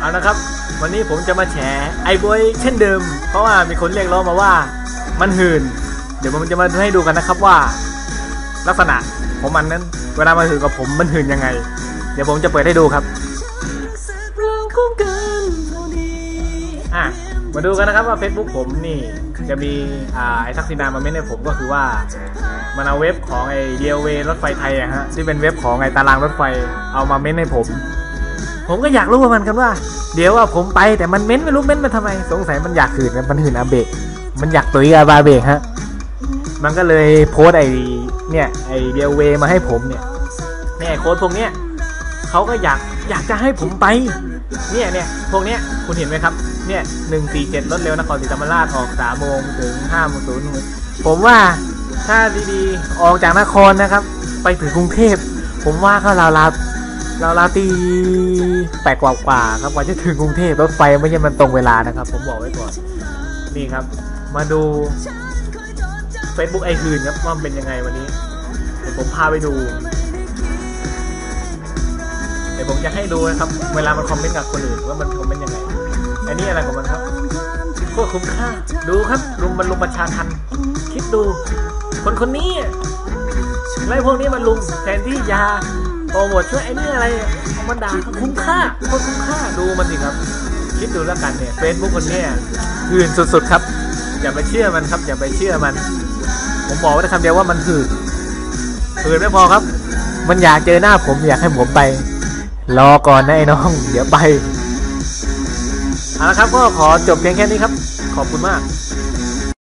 เอานะครับ วันนี้ผมจะมาแฉไอ้บอยเช่นเดิม เพราะว่ามีคนเรียกร้องมาว่ามันหืนเดี๋ยวผมจะมาให้ดูกันนะครับว่า ลักษณะของมันนั้น เวลามาหืนกับผมมันหืนยังไง เดี๋ยวผมจะเปิดให้ดูครับอะมาดูกันนะครับว่า Facebook ผมนี่จะมีอ่าไอ้ทักษิณามาเม้นให้ผมก็คือว่ามันเอาเว็บของไอ้เรียวเวรถไฟไทยอะฮะที่เป็นเว็บของไอ้ตารางรถไฟเอามาเม้นให้ผม ผมก็อยากรู้ว่ามันกันว่า เดี๋ยวว่าผมไปแต่มันเม้นไม่รู้เม้นมาทำไม สงสัยมันอยากหืนมันหืนอาเบะมันอยากตุยอาบาเบะฮะ มันก็เลยโพสไอเนี่ยไอเรียวเวมาให้ผมเนี่ยเนี่ยโค้ดพวกเนี้ยเขาก็อยากอยากจะให้ผมไป เนี่ยเนี่ยพวกเนี้ยคุณเห็นไหมครับ เนี่ยหนึ่งสี่เจ็ดรถเร็วนครศรีธรรมราชออกสามโมงถึงห้าโมงศูนย์ผมว่าถ้าดีๆ ออกจากนครนะครับ ไปถึงกรุงเทพ ผมว่าก็ราวราวราวราตีแปดกว่ากว่าครับกว่าจะถึงกรุงเทพรถไฟไม่ใช่มันตรงเวลานะครับ ผมบอกไว้ก่อนนี่ครับ มาดู Facebook ไอคืนครับว่ามันเป็นยังไงวันนี้เดี๋ยวผมพาไปดู เดี๋ยวผมจะให้ดูนะครับ เวลามันคอมเมนต์กับคนอื่นว่ามันคอมเมนต์ยังไง อันนี้อะไรของมันครับโคตรคุ้มค่า ดูครับลุมมันลุมประชาทัน คิดดู คนคนนี้ไล่พวกนี้มันลุมแทนที่ยา โปรโมทช่วยไอ้นี่อะไรเอามันด่าคุ้มค่าโคตรคุ้มค่าดูมันสิครับ คิดดูแล้วกันเนี่ยเฟซบุ๊กคนเนี้ยหื่นสุดๆครับ อย่าไปเชื่อมันครับ อย่าไปเชื่อมัน ผมบอกไว้ได้คำเดียวว่ามันหื่นหื่นไม่พอครับ มันอยากเจอหน้าผมอยากให้ผมไป รอก่อนนะไอ้น้อง เดี๋ยวไปเอาละครับก็ขอจบเพียงแค่นี้ครับ ขอบคุณมาก